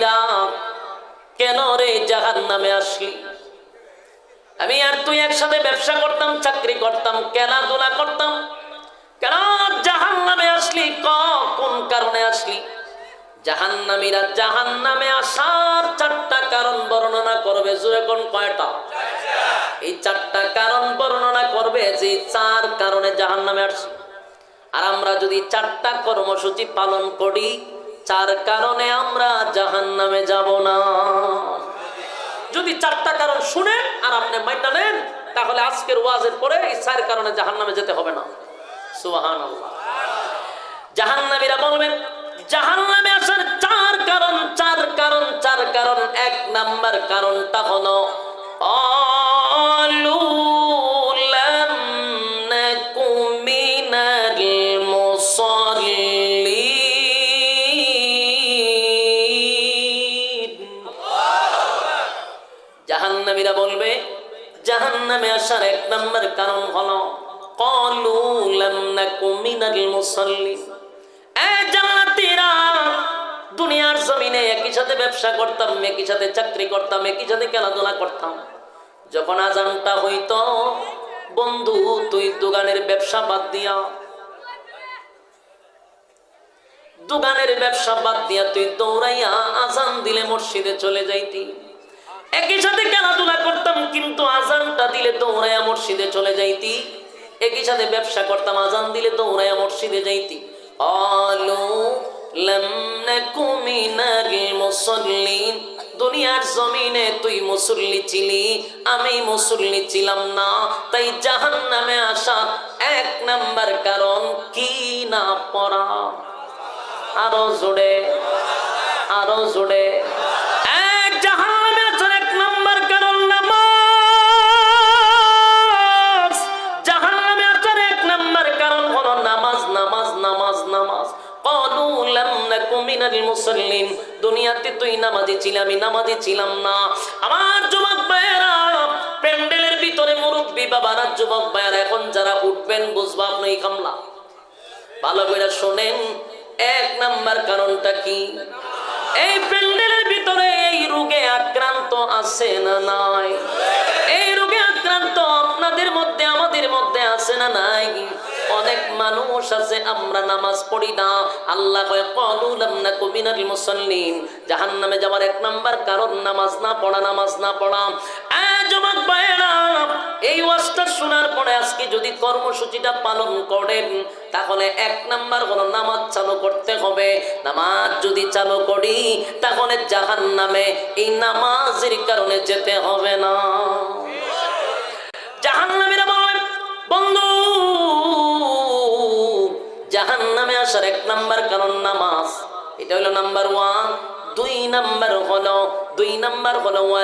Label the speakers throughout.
Speaker 1: জাহান্নামীরা কেন রে জাহান্নামে আসলি? আমি আর তুই একসাথে ব্যবসা করতাম, চাকরি করতাম, খেলাধুলা করতাম, কেন জাহান্নামে আসলি? ক, কোন কারণে আসলি? জাহান্নামীরা জাহান্নামে আসার চারটা কারণ বর্ণনা করবে জুড়ে কোন কয়টা? এই চারটা কারণ বর্ণনা করবে যে চার কারণে জাহান্নামে আসছি আর আমরা যদি চারটা কর্মসূচি পালন করি চার কারণে আমরা জাহান নামে যাব না। যদি চারটা কারণ শুনেন আর আপনি মাইটা নেন, তাহলে আজকের ওয়াজের পরে এই চার কারণে জাহান নামে যেতে হবে না। সুহান জাহান নামীরা বলবেন জাহান নামে আসার চার কারণ চার কারণ চার কারণ, এক নাম্বার কারণটা হলো অলু জাহান্নামে আসার এক নম্বর কারণ হলো, কলু এ জান্নাতীরা দুনিয়ার জমিনে একই সাথে ব্যবসা করতাম, একই সাথে চাকরি করতাম, একই সাথে খেলাধুলা করতাম। যখন আজানটা হইতো, বন্ধু, তুই দোকানের ব্যবসা বাদ দিয়া, দোকানের ব্যবসা বাদ দিয়া তুই দৌড়াইয়া আজান দিলে মসজিদে চলে যাইতি। একই সাথে খেলাধুলা করতাম, কিন্তু আজানটা দিলে তো দৌড়াইয়া মসজিদে চলে যাইতি। একই সাথে ব্যবসা করতাম, আজান দিলে তো দৌড়াইয়া মসজিদে যাইতি। নাকু দুনিয়ার জমিনে তুই মুসল্লি ছিলি, আমি মুসল্লি ছিলাম না। তাই জাহান্নামে আসা এক নাম্বার কারণ, কি না পড়া? আরও জোরে আরও জোরে। দুনিয়াতে তুই নামাজি ছিলাম নামাজি ছিলাম না। আমার যুবক ভাইয়েরা, প্যান্ডেলের ভিতরে মুরব্বী বাবারা, যুবক ভাইয়েরা, এখন যারা উঠবেন, বুঝবা আপনি কামলা। ভালো করে শোনেন, এক নাম্বার কারণটা কি? এই প্যান্ডেলের ভিতরে এই রোগে আক্রান্ত আছে না নাই? এই রোগে আক্রান্ত আপনাদের মধ্যে, আমাদের মধ্যে আছে না নাই? অনেক মানুষ আছে, আমরা নামাজ পড়ি না। আল্লাহ কয় কলুলাম না যাওয়ার এক নাম্বার কারণ, নামাজ না পড়া, নামাজ না পড়া। এই ওয়াজটা শোনার পরে আজকে যদি কর্মসূচিটা পালন করেন, তাহলে এক নাম্বার হলো নামাজ চালু করতে হবে। নামাজ যদি চালু করি, তাহলে জাহান নামে এই নামাজের কারণে যেতে হবে না। জাহান নামের বন্ধু জাহান নামে আসার এক নাম্বার কারণ নামাজ। এটা হলো নাম্বার ওয়ান। দুই নাম্বার হলো, দুই নাম্বার হলো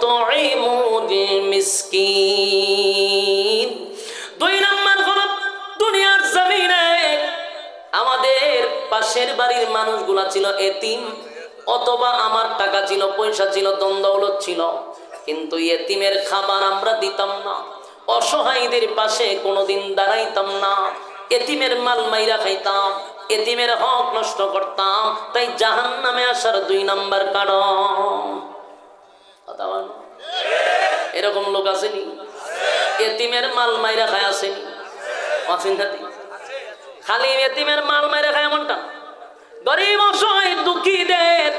Speaker 1: তুইমুল মিসকিন। দুই নাম্বার হলো, দুনিয়ার জমিনে আমাদের পাশের বাড়ির মানুষগুলা ছিল এতিম, অথবা আমার টাকা ছিল, পয়সা ছিল দ্বন্দ্বলত ছিল। কিন্তু এতিমের খাবার আমরা দিতাম না। অসহায়ীদের পাশে কোনোদিন দাঁড়াইতাম না। এতিমের মাল মাইরা খাইতাম, এতিমের হক নষ্ট করতাম, তাই জাহান নামে আসার দুই নাম্বার কারণ। এরকম লোক আসেনি? এতিমের মাল মাইরা খায় আসেনি? খালি এতিমের মাল মাইরা খায় এমনটা? গরিব, অসহায়, দুঃখীদের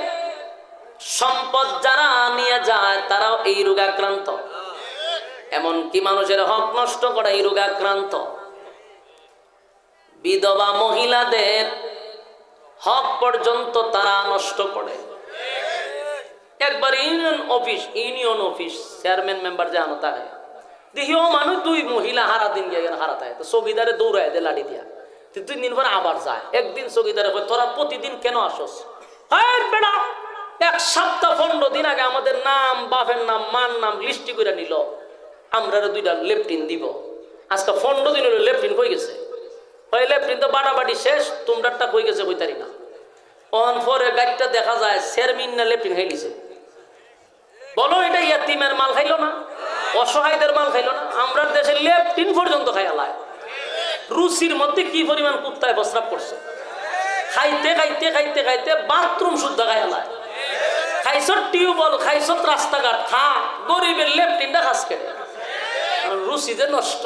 Speaker 1: সম্পদ যারা নিয়ে যায়, তারাও এই রোগে আক্রান্ত। এমনকি মানুষের হক নষ্ট করা এই রোগে আক্রান্ত। বিধবা মহিলাদের হক পর্যন্ত তারা নষ্ট করে। একবার union office union office chairman member যে আনতা হয়, দেখিও মানুষ দুই মহিলা হারা দিন গিয়ে হারাতে হয়। তো চৌকিদারে দৌড়ায় দে লাড়ি দিয়া। তো দুই দিন পর আবার যায়। একদিন চৌকিদারে তোরা প্রতিদিন কেন আসস? এক সপ্তাহ পনেরো দিন আগে আমাদের নাম, বাপের নাম, মার নাম লিস্টি করে নিল। আমরা দুইটা লেফটিন দিব। আজকে পনেরো দিন হলো লেফটিন হয়ে গেছে। ওই লেফটিন তো বাটাবাটি শেষ তোমরাটা হয়ে গেছে কইতারি না। অন পরে গাড়িটা দেখা যায় চেয়ারম্যান না হয়ে গেছে। বলো, এটা ইয়াতিমের মাল খাইলো না? অসহায়দের মাল খাইলো না? আমরা দেশে লেফটিন পর্যন্ত খাই আলায় রুচির মধ্যে কি পরিমাণ কুত্তায় প্রস্রাব করছে? খাইতে খাইতে খাইতে খাইতে বাথরুম শুদ্ধ খাইলায় খাইছ টিউবওয়েল, খাইছ রাস্তাঘাট, খা, গরিবের লেফটিনটা খাস কেটে। রুচিতে নষ্ট।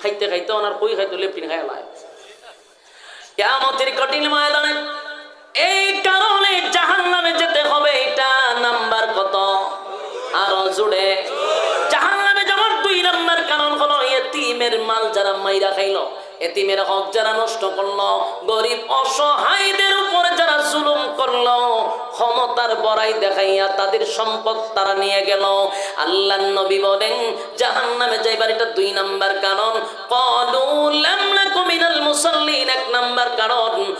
Speaker 1: খাইতে খাইতে ওনার কই খাইতে লেপিন খাই খাইলায় কেমতের কঠিন ময়দানে এই কারণে জাহান নামে যেতে হবে এটা নাম্বার কত? আরও জুড়ে জাহান নামে যাওয়ার দুই নাম্বার কারণ হলো, এতিমের মাল যারা মাইরা খাইলো। এতিমের হক যারা নষ্ট করল, গরিব অসহায়দের উপরে যারা জুলুম করল, ক্ষমতার বড়াই দেখাইয়া তাদের সম্পদ তারা নিয়ে গেল। আল্লাহ নবী বলেন জাহান নামে যাইবার এটা দুই নাম্বার কারণ। মিনাল মুসাল্লিন, এক নাম্বার কারণ।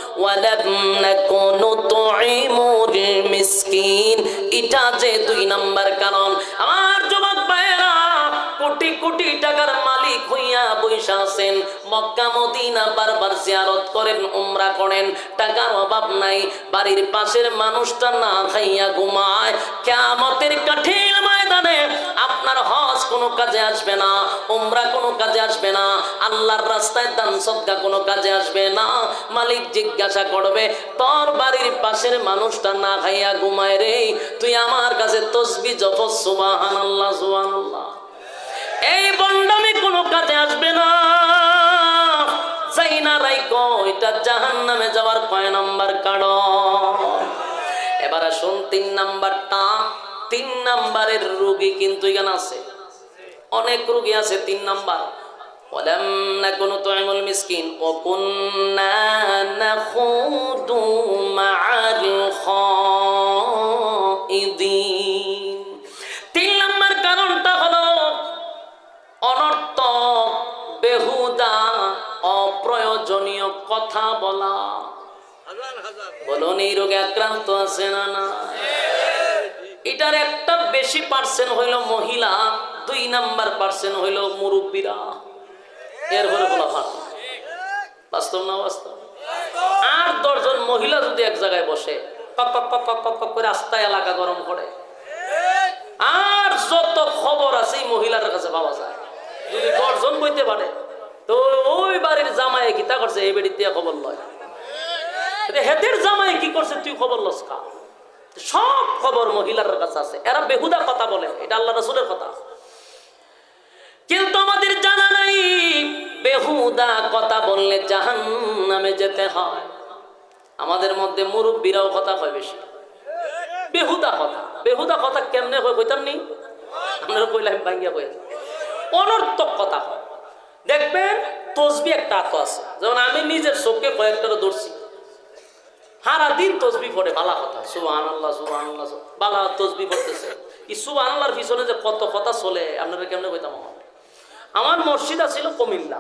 Speaker 1: মিসকিন, এটা যে দুই নাম্বার কারণ। আমার কোটি কোটি টাকার মালিক হইয়া বৈশা আছেন। মক্কা, মদিনা বারবার জিয়ারত করেন, উমরা করেন। টাকার অভাব নাই। বাড়ির পাশের মানুষটা না খাইয়া ঘুমায়। কেমতের কঠিন ময়দানে আপনার হজ কোনো কাজে আসবে না, উমরা কোনো কাজে আসবে না, আল্লাহর রাস্তায় দান সদকা কোনো কাজে আসবে না। মালিক জিজ্ঞাসা করবে, তোর বাড়ির পাশের মানুষটা না খাইয়া ঘুমায় রে? তুই আমার কাছে তসবি জপ সুবাহান আল্লাহ সুবাহান আল্লাহ এই বন্ডামি কোনো কাজে আসবে না যাই না রাইকো এটা জাহান নামে যাওয়ার কয় নাম্বার কারণ এবার আসুন তিন নাম্বারটা তিন নাম্বারের রুগী কিন্তু এখানে আছে অনেক রুগী আছে তিন নাম্বার ولم نكن نطعم المسكين وكنا نخوض مع الخائضين কথা বলা। বলুন, এই রোগে আক্রান্ত আছে না না এটার একটা বেশি পার্সেন্ট হইল মহিলা, দুই নাম্বার পার্সেন্ট হইল মুরব্বীরা। এর হলে বলা ভালো বাস্তব না বাস্তব? আর দশজন মহিলা যদি এক জায়গায় বসে রাস্তায় এলাকা গরম করে, আর যত খবর আছে মহিলার কাছে পাওয়া যায়। যদি দশজন বইতে পারে, তো ওই জামাই করছে এই খবর লয়? হেদের জামাই কি করছে তুই খবর লস খা? সব খবর মহিলার কাছে আছে। এরা বেহুদা কথা বলে, এটা আল্লাহ রসুলের কথা। কিন্তু আমাদের জানা নাই, বেহুদা কথা বললে জাহান নামে যেতে হয়। আমাদের মধ্যে মুরব্বীরাও কথা হয় বেশি। বেহুদা কথা। বেহুদা কথা কেমনে হয় কইতাম নি? আপনারা কইলে আমি ভাঙ্গিয়া কই অনর্থক কথা হয় তসবি একটা আত আছে। যেমন আমি নিজের চোখে কয়েকটা ধরছি। সারা দিন তসবি পড়ে, বালা কথা। সুবাহ আল্লাহ সুবাহ আল্লাহ বালা তসবি পড়তেছে। এই সুবাহ আল্লাহর পিছনে যে কত কথা চলে, আপনারা কেমনে কইতাম আমার? আমার মসজিদ ছিল কুমিল্লা।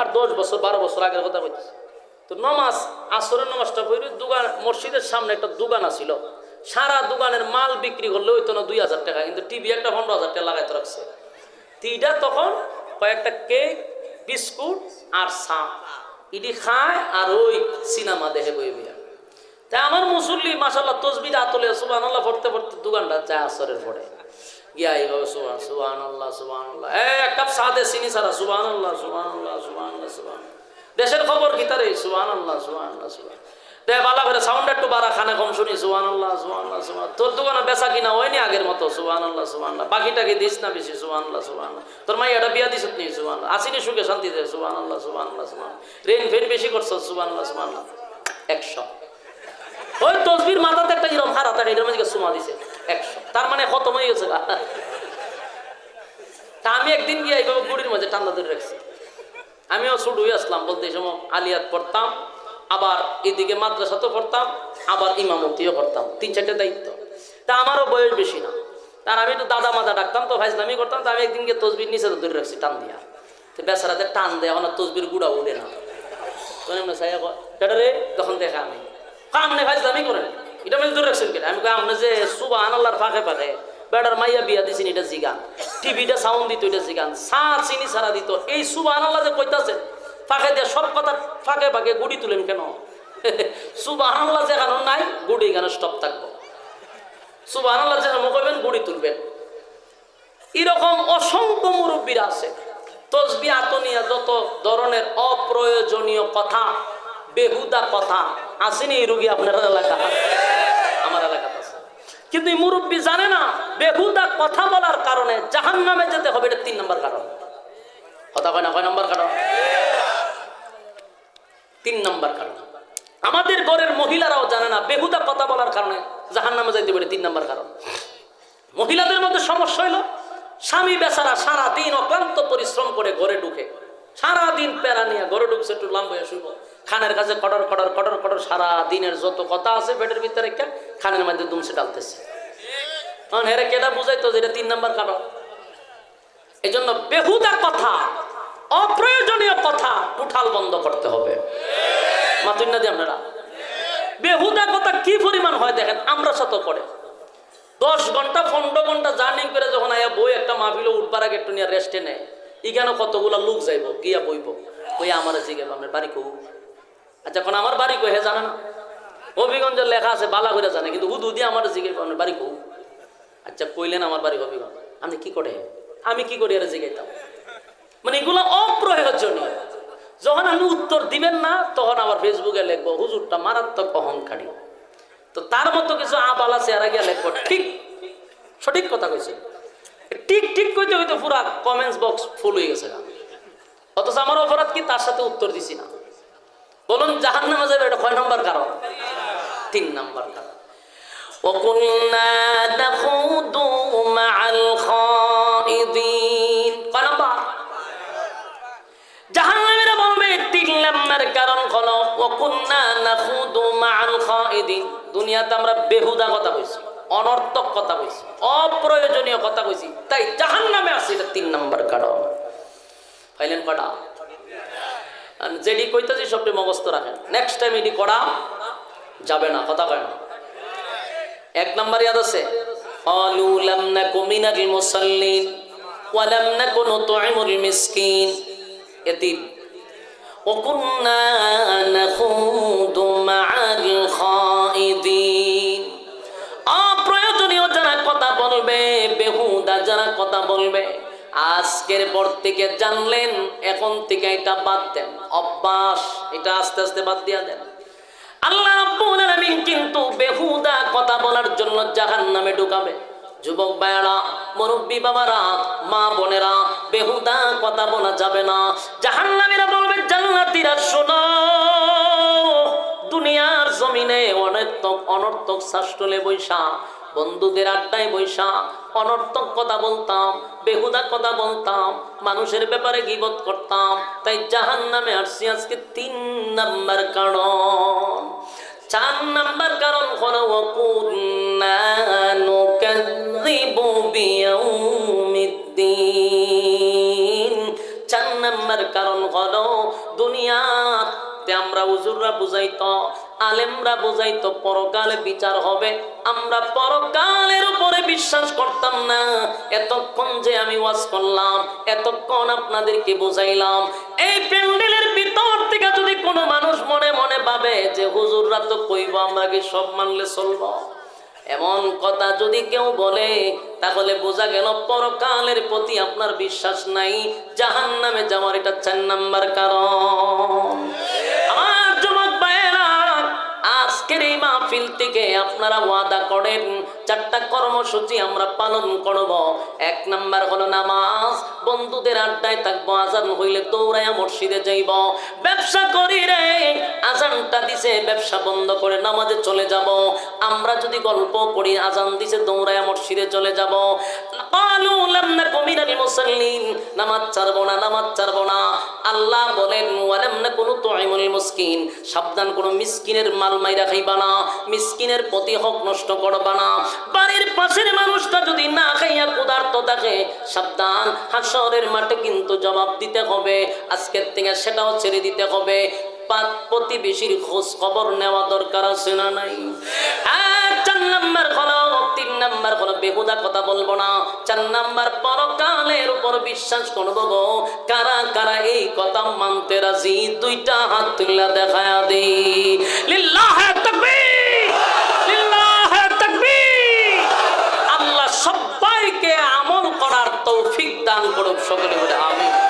Speaker 1: আর দশ বছর, বারো বছর আগের কথা কইতেছে। তো নমাজ, আসরের নমাজটা পড়ি দোকান মসজিদের সামনে একটা দোকান আছিল। সারা দোকানের মাল বিক্রি করলে হইতো না দুই হাজার টাকা, কিন্তু টিভি একটা পনেরো হাজার টাকা লাগাইতে রাখছে। তিনটা তখন কয়েকটা কেক বিস্কুট আর চা ইডি খায় আর ওই সিনেমা দেখে বই বিয়া তাই আমার মুসল্লি মাসাল্লাহ তসবির আতলে সুবান আল্লাহ পড়তে পড়তে দু ঘণ্টা যায় আসরের পরে। গিয়া এইভাবে সুবান সুবান আল্লাহ আল্লাহ এক কাপ সাদে চিনি সারা সুবান আল্লাহ সুবান আল্লাহ সুবান আল্লাহ দেশের খবর কি তারে? সুবান আল্লাহ সুবান আল্লাহ সুবান দে, বালা খানে কম শুনি তোর দোকানে বেচা কিনা হয়নি আগের মতো আল্লাহ বাকিটাকে দিস না বেশি তোর মাই বিয়া দিস নি আসিনি সুখে বেশি একশো। ওই তসবির মাথাতে একটা এরকম হারা মধ্যে সুমা দিছে। একশো। তার মানে খতম হয়ে গেছে তা আমি একদিন গিয়ে গুড়ির মাঝে ঠান্ডা ধরে রাখছি। আমিও ছোট হয়ে আসলাম, বলতে সময় আলিয়াত পড়তাম। আবার এদিকে মাদ্রাসাতেও পড়তাম আবার ইমামতিও করতাম। তিন চারটে দায়িত্ব। তা আমারও বয়স বেশি না। তার আমি একটু দাদা মাদা ডাকতাম তো ভাইজলামি করতাম তো আমি একদিন গিয়ে তসবির নিচে ধরে রাখছি টান দিয়া। তো বেচারাতে টান দেয় আর তসবির গুড়া উঠে না। তখন এমনি চাইয়া কয়, "কেডা রে তখন দেখা আমি। কামনে ভাইজলামি করেন এটা আমি ধরে রাখছেন কেটে আমি আপনি যে সুবা আনাল্লাহর ফাঁকে ফাঁকে বেটার মাইয়া বিয়া দিছেন এটা জিগান। টিভিটা সাউন্ড দিত এটা জিগান। চা চিনি সারা দিত। এই সুবা আনাল্লাহ যে কইতাছে ফাঁকে দিয়ে সব কথা ফাঁকে ফাঁকে গুড়ি তুলেন কেন? সুবা আনাল্লাহ যেখানে নাই, গুড়ি এখানে স্টপ থাকব। সুবা আনাল্লাহ যেখানে কইবেন গুড়ি তুলবেন। এরকম অসংখ্য মুরব্বীরা আছে। তসবি আতনিয়া যত ধরনের অপ্রয়োজনীয় কথা, বেহুদা কথা, আসেনি এই রুগী আপনার এলাকা। আমার এলাকাতে আছে। কিন্তু এই মুরব্বী জানে না, বেহুদা কথা বলার কারণে জাহান নামে যেতে হবে, এটা তিন নম্বর কারণ। কথা কয় না, কয় নম্বর কারণ? তিন নম্বর কারণ। আমাদের ঘরের মহিলারাও জানে না, বেহুদা কথা বলার কারণে জাহান নামে যাইতে পারে, তিন নম্বর কারণ। মহিলাদের মধ্যে সমস্যা হইল, স্বামী বেচারা সারা দিন অক্লান্ত পরিশ্রম করে ঘরে ঢুকে সারা দিন প্যারা নিয়ে ঘরে ঢুকছে, একটু লাম্ব হয়ে শুইব। খানের কাছে কটর কটর কটর কটর সারা দিনের যত কথা আছে পেটের ভিতরে একটা খানের মধ্যে দুমসে ডালতেছে। তখন হেরে কেটা বুঝাইতো যে এটা তিন নম্বর কারণ? এই জন্য বেহুদা কথা অপ্রয়োজনীয় কথা উঠাল বন্ধ করতে হবে। মাতুন না দিয়ে আপনারা, বেহুদা কথা কি পরিমাণ হয় দেখেন, আমরা শত করে দশ ঘণ্টা, পনেরো ঘণ্টা জার্নি করে যখন আয়া বই একটা মাহফিলে উঠবার আগে একটু নিয়ে রেস্টে নেয়। এখানে কতগুলা লোক যাইব, গিয়া বইব। ওই আমার জিগে আপনার বাড়ি কৌ আচ্ছা এখন আমার বাড়ি কই হে জানে না? হবিগঞ্জের লেখা আছে বালা করে জানে, কিন্তু হুদু দিয়ে আমার জিগে আপনার বাড়ি কৌ আচ্ছা কইলেন আমার বাড়ি হবিগঞ্জ। আপনি কি করে? আমি কি করি আর জিগাইতাম? মানে এগুলো অপ্রয়োজনীয় যখন আপনি উত্তর দিবেন না তখন আবার ফেসবুকে লিখবো হুজুরটা মারাত্মক অহংকারী তো তার মতো কিছু আবাল আছে আর গিয়ে লিখবো ঠিক সঠিক কথা কইছে ঠিক ঠিক কইতে কইতে পুরা কমেন্টস বক্স ফুল হয়ে গেছে অথচ আমার অপরাধ কি তার সাথে উত্তর দিছি না বলুন জাহান নামে যাবে এটা কয় নম্বর কারণ তিন নম্বর কারণ وكنا نخوض مع الخائضين নাম্বার কারণ হলো ওকুন্না নাখুদু মাআল খাইদিন দুনিয়াতে আমরা বেহুদা কথা কইছি অনর্থক কথা কইছি অপ্রয়োজনীয় কথা কইছি তাই জাহান্নামে আছে এটা তিন নাম্বার কারণ পাইলেন কটা আর যেডি কইতাছি সবটি মগস্ত রাখেন নেক্সট টাইম এডি করা যাবে না কথা কয় না এক নাম্বার ইয়াদ আছে قالوا لم نك من المصلين ولم نك نطعم المسكين يتيم وكنا نخوض مع الخائضين অপ্রয়োজনীয় যারা কথা বলবে বেহুদা যারা কথা বলবে আজকের পর থেকে জানলেন এখন থেকে এটা বাদ দেন অভ্যাস এটা আস্তে আস্তে বাদ দিয়া দেন আল্লাহ রাব্বুল আলামিন কিন্তু বেহুদা কথা বলার জন্য জাহান্নামে ঢুকাবে যুবক ভাইয়ারা মুরব্বী বাবারা, মা বোনেরা, বেহুদা কথা বলা যাবে না। জাহান্নামীরা বলবে জান্নাতীরা শোনো, দুনিয়ার জমিনে অনর্থক অনর্থক শাস্ত্রলে বৈশা, বন্ধুদের আড্ডায় বৈশা, অনর্থক কথা বলতাম, বেহুদা কথা বলতাম, মানুষের ব্যাপারে গিবত করতাম। তাই জাহান নামে আসছি আজকে তিন নাম্বার কারণ। চার নাম্বার কারণ হলো হুজুররা বুঝাইতো, আলেমরা বুঝাইতো, পরকালে বিচার হবে। আমরা পরকালের উপরে বিশ্বাস করতাম না। এতক্ষণ যে আমি ওয়াজ করলাম, এতক্ষণ আপনাদেরকে বুঝাইলাম, এই প্যান্ডেলের ভিতর থেকে যদি কোনো মানুষ মনে মনে ভাবে যে হুজুররা তো কইব, আমরা কি সব মানলে চলবো? এমন কথা যদি কেউ বলে, তাহলে বোঝা গেল পরকালের প্রতি আপনার বিশ্বাস নাই। জাহান নামে যাওয়ার এটা চার নাম্বার কারণ। আজকের এই মাহফিল থেকে আপনারা ওয়াদা করেন, চারটা কর্মসূচি আমরা পালন করব। এক নাম্বার হলো নামাজ। বন্ধুদের আড্ডায় থাকব, আজান হইলে দৌড়াইয়া মসজিদে যাইব। ব্যবসা করি রে ব্যবসা বন্ধ করে নামাজে চলে যাব। আমরা যদি গল্প করি, আজান দিছে দৌড়াইয়া মসজিদে চলে যাব। বাড়ির পাশের মানুষটা যদি না থাকে, সাবধান মাঠে কিন্তু জবাব দিতে হবে। আজকের থেকে সেটাও ছেড়ে দিতে হবে। প্রতিবেশীর খোঁজ খবর নেওয়া দরকার আছে না নাই? আর চার নাম্বার তিন নাম্বার বেহুদা কথা বলব না। চার নাম্বার পরকালের উপর বিশ্বাস কারা কারা এই কথা মানতে রাজি? দুইটা হাত তুলে দেই লিল্লাহে আল্লাহ সবাইকে আমল করার তৌফিক দান করুক সকলে